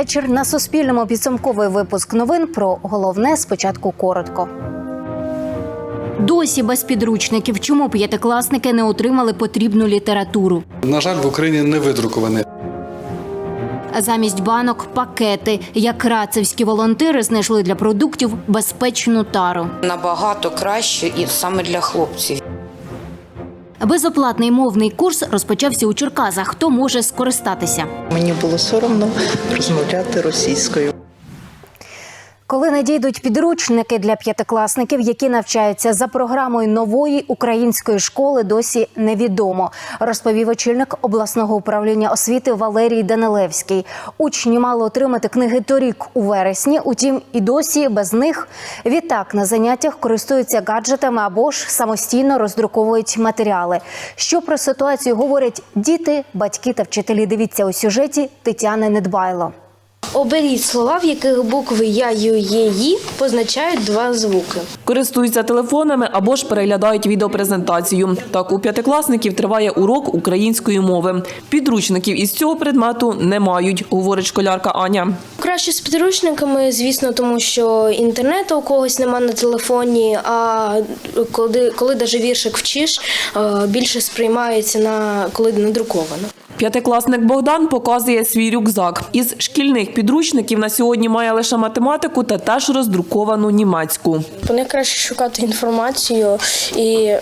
вечір. На Суспільному підсумковий випуск новин про головне спочатку коротко. Досі без підручників. Чому п'ятикласники не отримали потрібну літературу? На жаль, в Україні не видрукований. Замість банок пакети. Як рацевські волонтери знайшли для продуктів безпечну тару. набагато краще і саме для хлопців. Безоплатний мовний курс розпочався у Черкасах. Хто може скористатися? Мені було соромно розмовляти російською. Коли надійдуть підручники для п'ятикласників, які навчаються за програмою нової української школи, досі невідомо, розповів очільник обласного управління освіти Валерій Данилевський. Учні мали отримати книги торік у вересні, утім і досі без них. Відтак на заняттях користуються гаджетами або ж самостійно роздруковують матеріали. Що про ситуацію говорять діти, батьки та вчителі? Дивіться у сюжеті Тетяни Недбайло. Оберіть слова, в яких букви Я, Ю, Є, Ї позначають два звуки. Користуються телефонами або ж переглядають відеопрезентацію. Так, у п'ятикласників триває урок української мови. Підручників із цього предмету не мають, говорить школярка Аня. Краще з підручниками, звісно, тому що інтернету у когось нема на телефоні. А коли, коли даже віршик вчиш, е, більше сприймається на коли надруковано. П'ятикласник Богдан показує свій рюкзак. Із шкільних підручників на сьогодні має лише математику та теж роздруковану німецьку. По них краще шукати інформацію і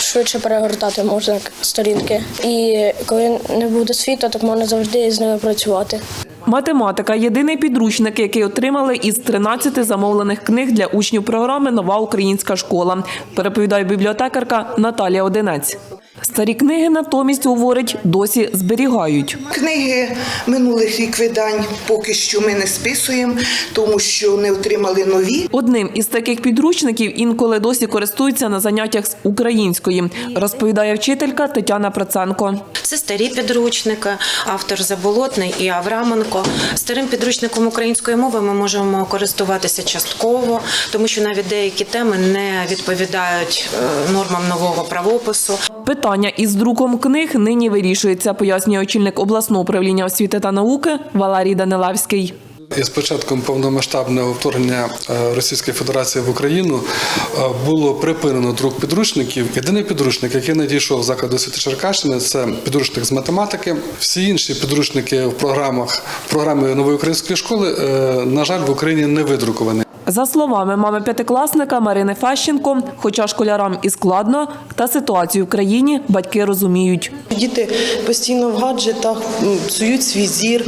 швидше перегортати можна сторінки. І коли не буде світу, так можна завжди з ними працювати. Математика єдиний підручник, який отримали із 13 замовлених книг для учнів програми Нова українська школа. Переповідає бібліотекарка Наталія Одинець. Старі книги натомість говорить, досі зберігають. Книги минулих рік видань поки що ми не списуємо, тому що не отримали нові. Одним із таких підручників інколи досі користуються на заняттях з української, розповідає вчителька Тетяна Проценко. Це старі підручники, автор Заболотний і Авраменко. Старим підручником української мови ми можемо користуватися частково, тому що навіть деякі теми не відповідають е, нормам нового правопису. Питання із друком книг нині вирішується, пояснює очільник обласного управління освіти та науки Валерій Данилевський. Із початком повномасштабного вторгнення е, Російської Федерації в Україну е, було припинено друк підручників. Єдиний підручник, який надійшов в заклад освіти Черкащини, це підручник з математики. Всі інші підручники в програмах в програмі нової української школи, е, на жаль, в Україні не видруковані. За словами мами п'ятикласника Марини Фащенко, хоча школярам і складно, та ситуацію в країні батьки розуміють. Діти постійно в гаджетах псують свій зір.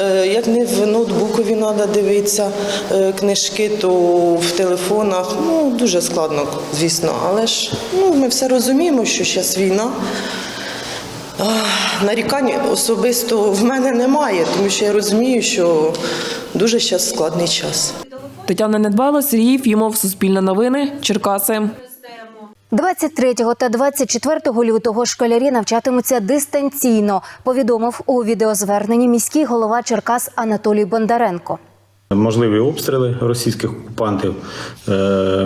Е, Як не в ноутбукові треба дивитися е, книжки, то в телефонах. Ну, дуже складно, звісно. Але ж ну, ми все розуміємо, що зараз війна. Нарікань особисто в мене немає, тому що я розумію, що дуже зараз складний час. Тетяна Недбайло, Сергій Фімов, Суспільне новини, Черкаси. 23 та 24 лютого школярі навчатимуться дистанційно, повідомив у відеозверненні міський голова Черкас Анатолій Бондаренко. Можливі обстріли російських окупантів. Е,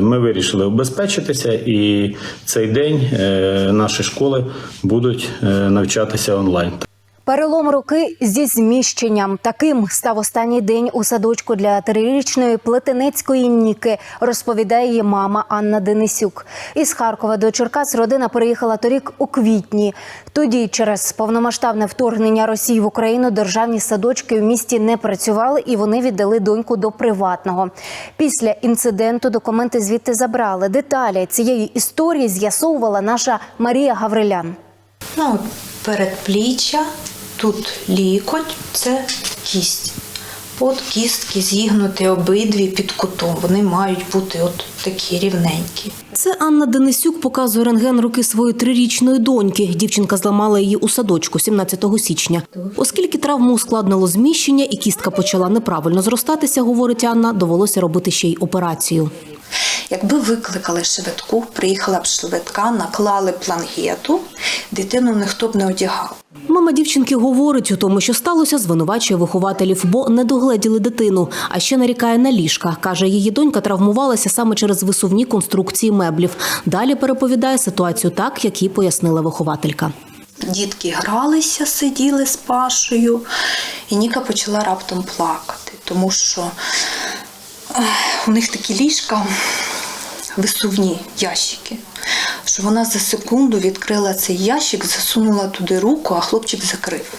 Ми вирішили обезпечитися, і цей день е, наші школи будуть е, навчатися онлайн. Перелом руки зі зміщенням. Таким став останній день у садочку для трирічної плетенецької Ніки, розповідає її мама Анна Денисюк. Із Харкова до Черкас родина переїхала торік у квітні. Тоді, через повномасштабне вторгнення Росії в Україну, державні садочки в місті не працювали і вони віддали доньку до приватного. Після інциденту документи звідти забрали. Деталі цієї історії з'ясовувала наша Марія Гаврилян. Ну, передпліччя, тут лікоть, це кість. От кістки зігнуті обидві під кутом. Вони мають бути от такі рівненькі. Це Анна Денисюк показує рентген руки своєї трирічної доньки. Дівчинка зламала її у садочку 17 січня. Оскільки травму ускладнило зміщення і кістка почала неправильно зростатися, говорить Анна, довелося робити ще й операцію. Якби викликали швидку, приїхала б швидка, наклали плангету, дитину ніхто б не одягав. Мама дівчинки говорить у тому, що сталося, звинувачує вихователів, бо не догледіли дитину. А ще нарікає на ліжка. Каже, її донька травмувалася саме через висувні конструкції меблів. Далі переповідає ситуацію так, як їй пояснила вихователька. Дітки гралися, сиділи з Пашею, і Ніка почала раптом плакати, тому що у них такі ліжка, висувні ящики. Що вона за секунду відкрила цей ящик, засунула туди руку, а хлопчик закрив.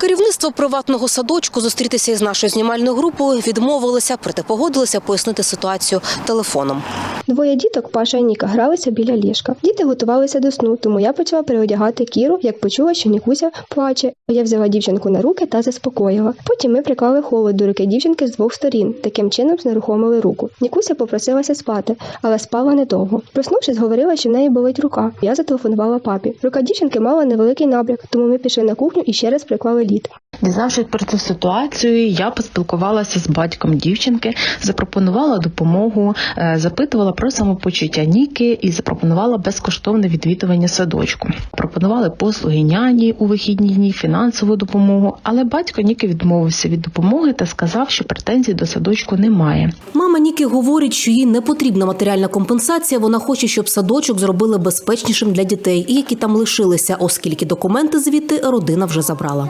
Керівництво приватного садочку зустрітися із нашою знімальною групою відмовилося, проте погодилося пояснити ситуацію телефоном. Двоє діток, Паша і Ніка, гралися біля ліжка. Діти готувалися до сну, тому я почала переодягати Кіру, як почула, що Нікуся плаче. Я взяла дівчинку на руки та заспокоїла. Потім ми приклали холод до руки дівчинки з двох сторін, таким чином знерухомили руку. Нікуся попросилася спати, але спала недовго. Проснувшись, говорила, що в неї болить рука. Я зателефонувала папі. Рука дівчинки мала невеликий набряк, тому ми пішли на кухню і ще раз приклали лід. Дізнавшись про цю ситуацію, я поспілкувалася з батьком дівчинки, запропонувала допомогу, е, запитувала про самопочуття Ніки і запропонувала безкоштовне відвідування садочку. Пропонували послуги няні у вихідні дні, фінансову допомогу, але батько Ніки відмовився від допомоги та сказав, що претензій до садочку немає. Мама Ніки говорить, що їй не потрібна матеріальна компенсація. Вона хоче, щоб садочок зробили безпечнішим для дітей, і які там лишилися, оскільки документи звідти родина вже забрала.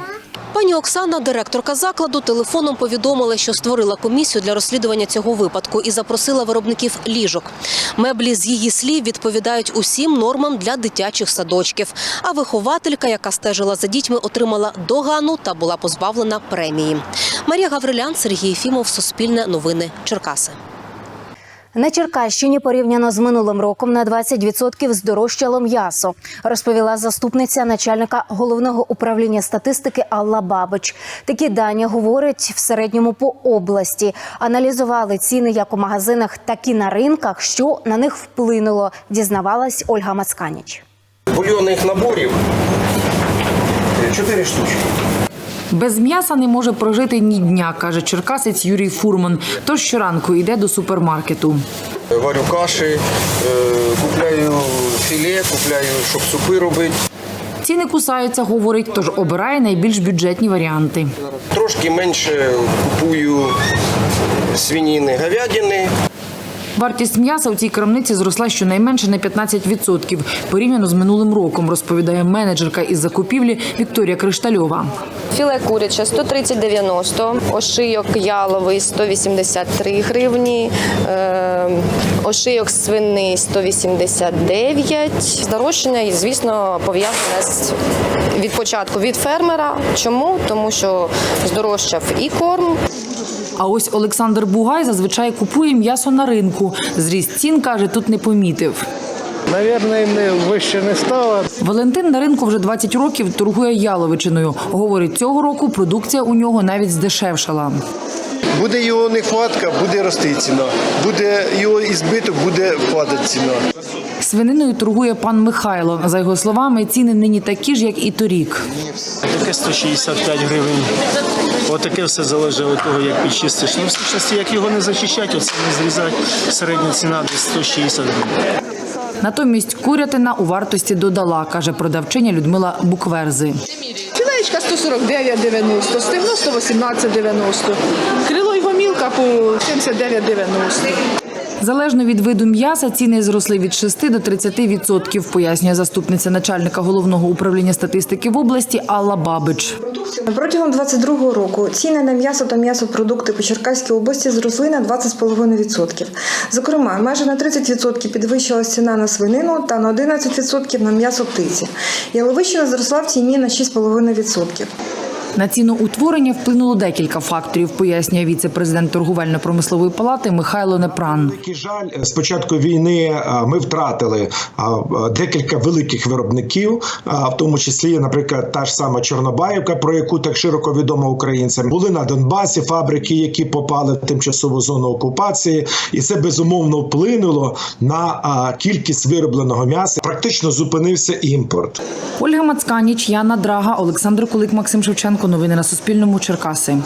Пані Оксана, директорка закладу, телефоном повідомила, що створила комісію для розслідування цього випадку і запросила виробників ліжок. Меблі з її слів відповідають усім нормам для дитячих садочків. А вихователька, яка стежила за дітьми, отримала догану та була позбавлена премії. Марія Гаврилян, Сергій Єфімов, Суспільне новини, Черкаси. На Черкащині порівняно з минулим роком на 20% здорожчало м'ясо, розповіла заступниця начальника головного управління статистики Алла Бабич. Такі дані говорять в середньому по області. Аналізували ціни як у магазинах, так і на ринках. Що на них вплинуло, дізнавалась Ольга Мацканіч. бульйонних наборів 4 штучки. Без м'яса не може прожити ні дня, каже черкасець Юрій Фурман. Тож щоранку йде до супермаркету. Варю каші, е, купляю філе, купляю, щоб супи робити. Ціни кусаються, говорить, тож обирає найбільш бюджетні варіанти. Трошки менше купую свиніни, говядини. Вартість м'яса у цій крамниці зросла щонайменше на 15% порівняно з минулим роком, розповідає менеджерка із закупівлі Вікторія Криштальова. Філе куряче 130,90, ошийок яловий 183 гривні, е, ошийок свиний 189. Здорожчання, звісно, пов'язане з від початку від фермера. Чому? Тому що здорожчав і корм, А ось Олександр Бугай зазвичай купує м'ясо на ринку. Зріст цін каже, тут не помітив. Навірно, не вище не стало. Валентин на ринку вже 20 років торгує яловичиною. Говорить, цього року продукція у нього навіть здешевшала. Буде його нехватка, буде рости ціна. Буде його ізбиток, буде падати ціна. Свининою торгує пан Михайло. За його словами, ціни нині такі ж, як і торік. Таке 165 гривень. Отаке все залежить від того, як підчистиш. Ну, в сущності, як його не зачищати, оце не зрізати, середня ціна десь 160 гривень. Натомість курятина у вартості додала, каже продавчиня Людмила Букверзи. Філеєчка 149,90, стегно 118,90, крило і гомілка по 79,90. Залежно від виду м'яса, ціни зросли від 6 до 30%, пояснює заступниця начальника головного управління статистики в області Алла Бабич. Протягом 2022 року ціни на м'ясо та м'ясопродукти по Черкаській області зросли на 20,5%. Зокрема, майже на 30% підвищилась ціна на свинину та на 11% на м'ясо птиці. Яловичина зросла в ціні на 6,5%. На ціноутворення вплинуло декілька факторів, пояснює віце-президент торговельно-промислової палати Михайло Непран. Превеликий жаль, з початку війни ми втратили а, декілька великих виробників, а, в тому числі, наприклад, та ж сама Чорнобаївка, про яку так широко відомо українцям. Були на Донбасі фабрики, які попали в тимчасову зону окупації, і це безумовно вплинуло на кількість виробленого м'яса. Практично зупинився імпорт. Ольга Мацканіч, Яна Драга, Олександр Кулик, Максим Шевченко. Новини на Суспільному. Черкаси.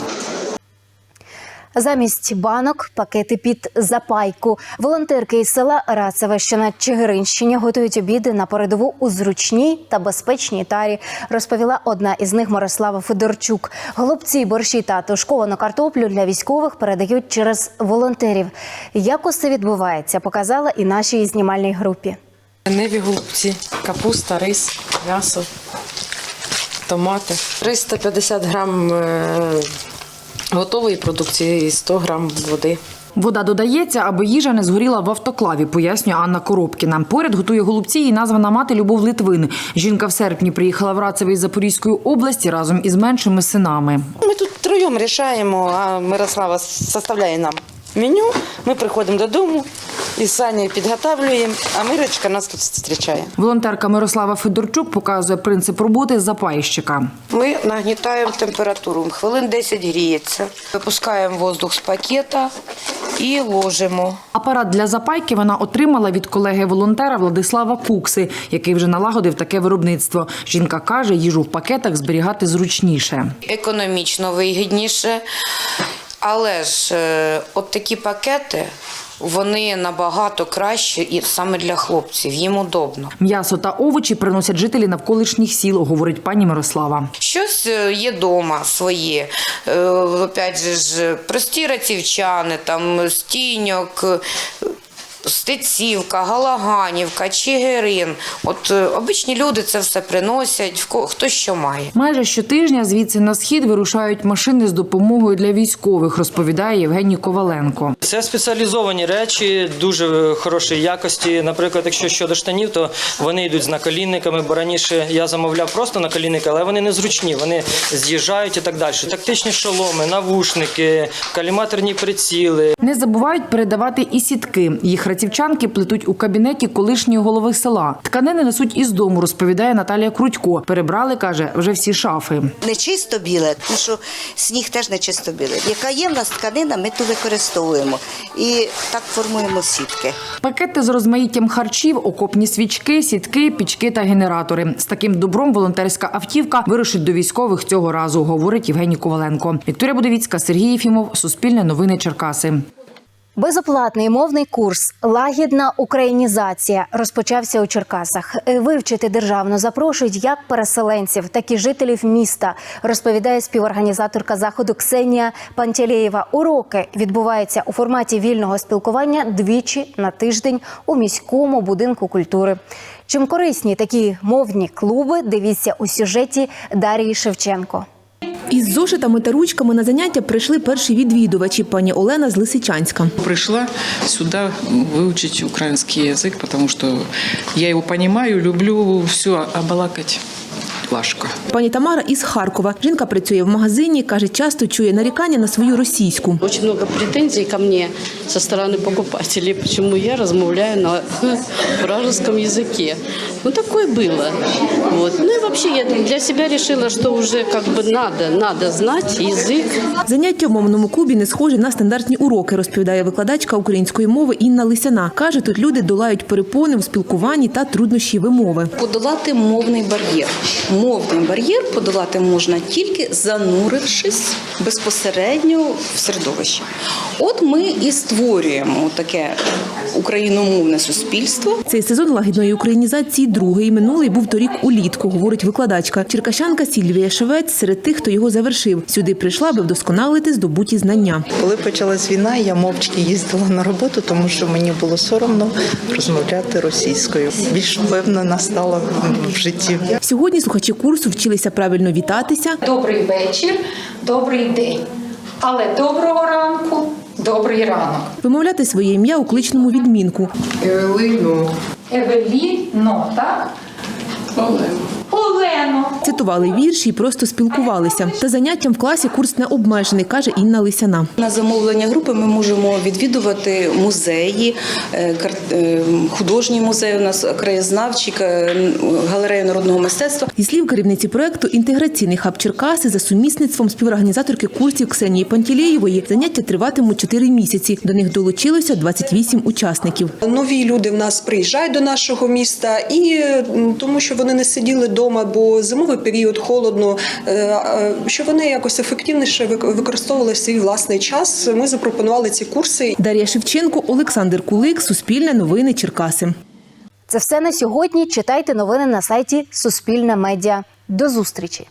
Замість банок пакети під запайку. Волонтерки із села Рацеве, що на Чигиринщині, готують обіди на передову у зручній та безпечній тарі. Розповіла одна із них Мирослава Федорчук. Голубці, борщі та тушковану картоплю для військових передають через волонтерів. Як усе відбувається, показала і нашій знімальній групі. Неві голубці, капуста, рис, м'ясо. Томати. 350 грам е, готової продукції і 100 грам води. Вода додається, аби їжа не згоріла в автоклаві, пояснює Анна Коробкіна. Поряд готує голубці і названа мати Любов Литвин. Жінка в серпні приїхала в Рацеве із Запорізької області разом із меншими синами. Ми тут троєм рішаємо, а Мирослава составляє нам меню. Ми приходимо додому і з Санєю підготовлюємо, а Мирочка нас тут зустрічає. Волонтерка Мирослава Федорчук показує принцип роботи запайщика. Ми нагнітаємо температуру, хвилин 10 гріється. Випускаємо воздух з пакета і ложимо. Апарат для запайки вона отримала від колеги-волонтера Владислава Кукси, який вже налагодив таке виробництво. Жінка каже, їжу в пакетах зберігати зручніше. Економічно вигідніше. Але ж е, от такі пакети, вони набагато краще і саме для хлопців, їм удобно. М'ясо та овочі приносять жителі навколишніх сіл, говорить пані Мирослава. Щось е, є дома своє. Е, Опять же прості рацівчани, там стіньок, стецівка, галаганівка, чигирин. От е, обичні люди це все приносять, в ко- хто що має. Майже щотижня звідси на схід вирушають машини з допомогою для військових, розповідає Євгеній Коваленко. Це спеціалізовані речі дуже хорошої якості. Наприклад, якщо щодо штанів, то вони йдуть з наколінниками, бо раніше я замовляв просто наколінники, але вони незручні, вони з'їжджають і так далі. Тактичні шоломи, навушники, каліматорні приціли. Не забувають передавати і сітки. Їх рацівчанки плетуть у кабінеті колишньої голови села. Тканини несуть із дому, розповідає Наталія Крутько. Перебрали, каже, вже всі шафи. Не чисто біле, тому що сніг теж не чисто біле. Яка є в нас тканина, ми ту використовуємо. І так формуємо сітки. Пакети з розмаїттям харчів, окопні свічки, сітки, пічки та генератори. З таким добром волонтерська автівка вирушить до військових цього разу, говорить Євгеній Коваленко. Вікторія Будовіцька, Сергій Єфімов, Суспільне новини Черкаси. Безоплатний мовний курс Лагідна українізація розпочався у Черкасах. Вивчити державно запрошують як переселенців, так і жителів міста. Розповідає співорганізаторка заходу Ксенія Пантелєєва. Уроки відбуваються у форматі вільного спілкування двічі на тиждень у міському будинку культури. Чим корисні такі мовні клуби? Дивіться у сюжеті Дарії Шевченко. Із зошитами та ручками на заняття прийшли перші відвідувачі пані Олена з Лисичанська. Прийшла сюди вивчити український язик, тому що я його розумію, люблю все обалакать важко. Пані Тамара із Харкова. Жінка працює в магазині, каже, часто чує нарікання на свою російську. Очень много претензий ко мне со стороны покупателей, почему я размовляю на вражеском языке. Ну, такое было. Вот. Ну и вообще я для себя решила, что уже как бы надо, надо знать язык. Заняття в мовному клубі не схожі на стандартні уроки, розповідає викладачка української мови Інна Лисяна. Каже, тут люди долають перепони у спілкуванні та труднощі вимови. Подолати мовний бар'єр. Мовний бар'єр подолати можна тільки занурившись безпосередньо в середовище. От ми і створюємо таке україномовне суспільство. Цей сезон лагідної українізації другий. Минулий був торік улітку, говорить викладачка. Черкащанка Сільвія Шевець серед тих, хто його завершив. Сюди прийшла, аби вдосконалити здобуті знання. Коли почалась війна, я мовчки їздила на роботу, тому що мені було соромно розмовляти російською. Більш впевнена стала в- в житті. Сьогодні слухачі курсу вчилися правильно вітатися, Добрий вечір, добрий день. Але доброго ранку, добрий ранок. вимовляти своє ім'я у кличному відмінку. Евеліно. Евеліно, так? Олено. Олено. Цитували вірші і просто спілкувалися. Та заняттям в класі курс не обмежений, каже Інна Лисяна. На замовлення групи ми можемо відвідувати музеї, е, е, художній музей у нас краєзнавчий, ка- галерею народного мистецтва. Зі слів керівниці проекту інтеграційний хаб Черкаси за сумісництвом співорганізаторки курсів Ксенії Пантілєєвої заняття триватимуть 4 місяці. До них долучилося 28 учасників. Нові люди в нас приїжджають до нашого міста, і тому що вони не сиділи вдома, бо зимовий період холодно, е, е, що вони якось ефективніше використовували свій власний час. Ми запропонували ці курси. Дар'я Шевченко, Олександр Кулик, Суспільне новини Черкаси. Це все на сьогодні. Читайте новини на сайті Суспільна Медіа. До зустрічі.